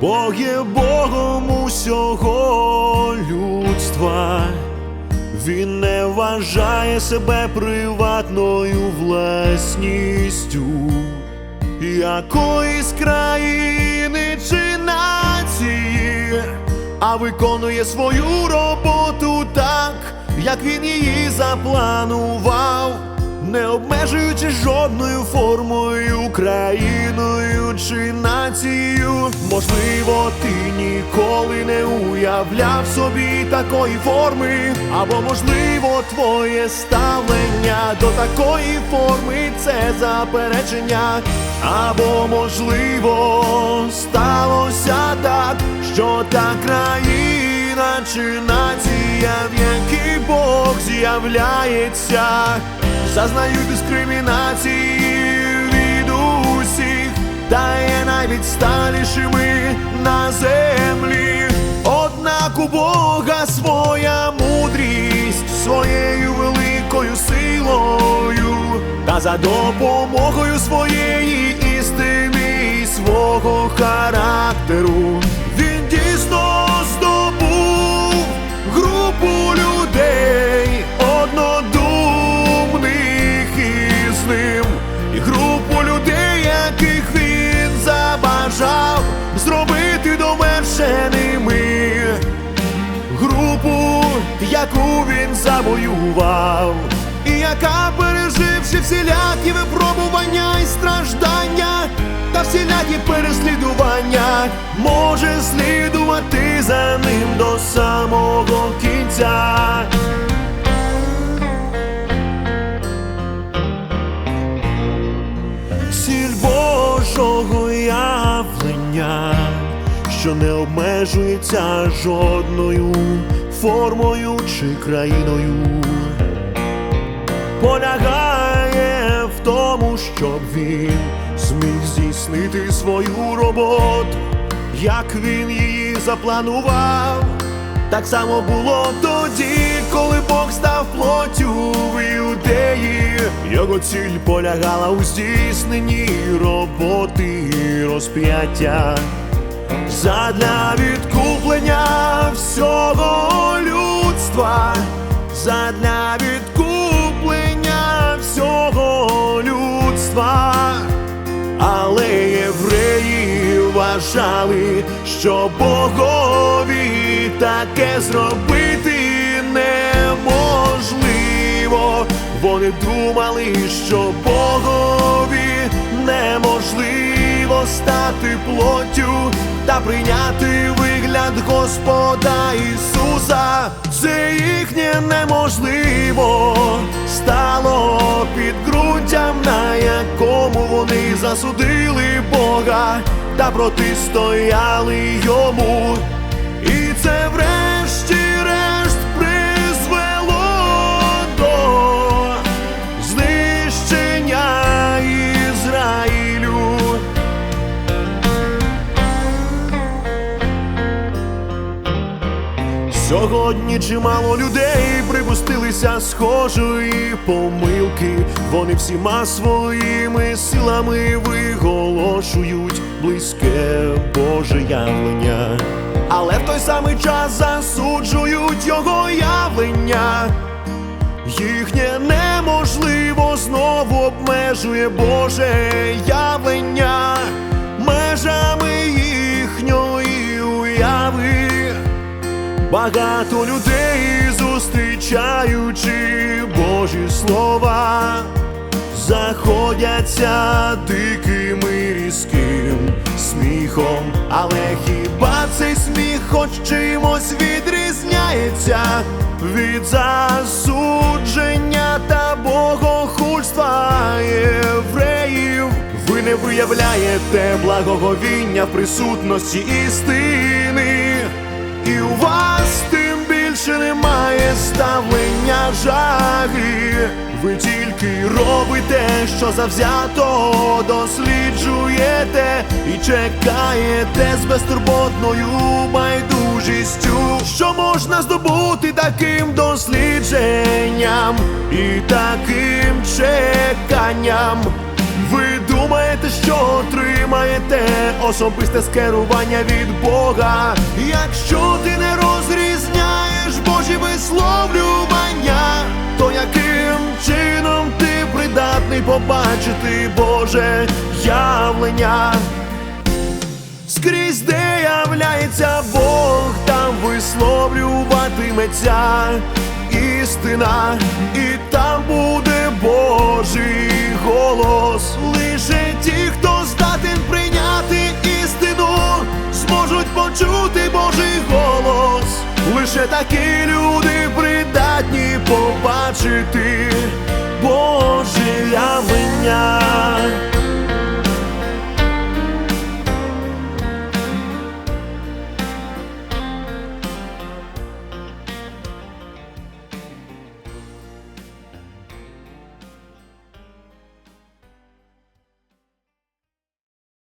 Бог є Богом усього людства. Він не вважає себе приватною власністю якоїсь країни чи нації, а виконує свою роботу так, як він її запланував, жодною формою, країною чи нацією. Можливо, ти ніколи не уявляв собі такої форми, або можливо, твоє ставлення до такої форми це заперечення, або можливо, сталося так, що та країна чи нація, в якій Бог з'являється, зазнають дискримінації від усіх, та є найвідсталішими на землі. Однак у Бога своя мудрість своєю великою силою, та за допомогою своєї істини і свого характеру яку він завоював, і яка, переживши всілякі випробування і страждання та всілякі переслідування, може слідувати за ним до самого кінця. Ціль Божого явлення, що не обмежується жодною формою чи країною, полягає в тому, щоб він зміг здійснити свою роботу, як він її запланував. Так само було тоді, коли Бог став плоттю в юдеї. Його ціль полягала у здійсненні роботи розп'яття задля відкуплення всього людства, задля відкуплення всього людства. Але євреї вважали, що Богові таке зробити неможливо. Вони думали, що Богові неможливо стати плоттю та прийняти вигляд Господа Ісуса. Це їхнє неможливо стало підґрунтям, на якому вони засудили Бога та протистояли йому. Сьогодні чимало людей припустилися схожої помилки. Вони всіма своїми силами виголошують близьке Боже явлення, але в той самий час засуджують його явлення. Їхнє неможливо знову обмежує Боже явлення Багато людей, зустрічаючи Божі слова, заходяться диким і різким сміхом, але хіба цей сміх хоч чимось відрізняється від засудження та богохульства євреїв? Ви не виявляєте благоговіння в присутності істини. І у більше немає ставлення жаги. Ви тільки робите, що завзято досліджуєте і чекаєте з безтурботною байдужістю, що можна здобути таким дослідженням і таким чеканням. Ви думаєте, що отримаєте особисте скерування від Бога, якщо ти не розрізняєш Божі висловлювання, то яким чином ти придатний побачити Боже явлення? Скрізь, де являється Бог, там висловлюватиметься істина, і там буде Божий Лише такі люди придатні побачити